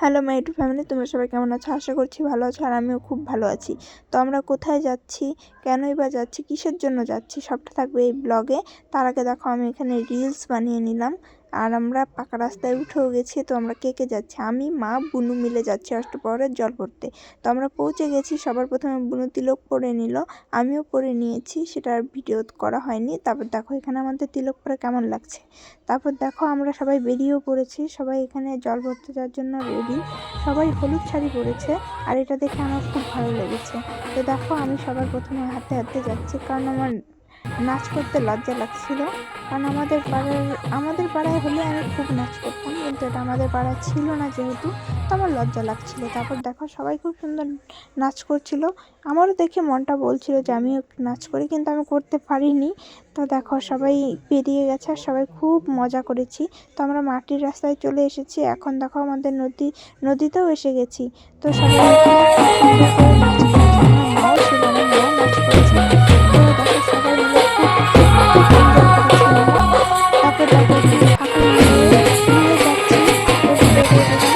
Hello my two family তোমরা সবাই কেমন আছো? আশা করছি ভালো আছো আর আমিও খুব ভালো আছি। তো আমরা কোথায় যাচ্ছি? কেনই বা যাচ্ছি? কিসের জন্য যাচ্ছি? সবটা থাকবে এই ব্লগে তার আগে দেখো, আমি এখানে রিলস বানিয়ে নিলাম। আর আমরা পাকা রাস্তায় উঠেও গেছি, তো আমরা কে কে যাচ্ছি? আমি, মা, বুনু মিলে যাচ্ছি অষ্টপ্রহরের জল পড়তে তো আমরা পৌঁছে গেছি, সবার প্রথমে বুনু তিলক পরে নিল। আমিও পরে নিয়েছি সেটা আর ভিডিও করা হয়নি। তারপর দেখো এখানে আমাদের তিলক পরে কেমন লাগছে। তারপর দেখো আমরা সবাই বেরিয়েও পড়েছি, সবাই এখানে জল ভরতে যাওয়ার জন্য রেডি সবাই হলুদ শাড়ি পরেছে, আর এটা দেখে আমার খুব ভালো লেগেছে। তো দেখো আমি সবার প্রথমে হাতে হাতে যাচ্ছি, কারণ আমার নাচ করতে লজ্জা লাগছিল। কারণ আমাদের পাড়ার, আমাদের পাড়ায় হলে আমি খুব নাচ করতাম, কিন্তু এটা আমাদের পাড়ায় ছিল না যেহেতু, তো আমার লজ্জা লাগছিল। তারপর দেখো সবাই খুব সুন্দর নাচ করছিল। আমারও দেখে মনটা বলছিল যে আমিও নাচ করি, কিন্তু আমি করতে পারিনি। তো দেখো সবাই পেরিয়ে গেছে আর সবাই খুব মজা করেছি। তো আমরা মাটির রাস্তায় চলে এসেছি। এখন দেখো আমাদের নদী, নদীতেও এসে গেছি। তো সবাই Thank you.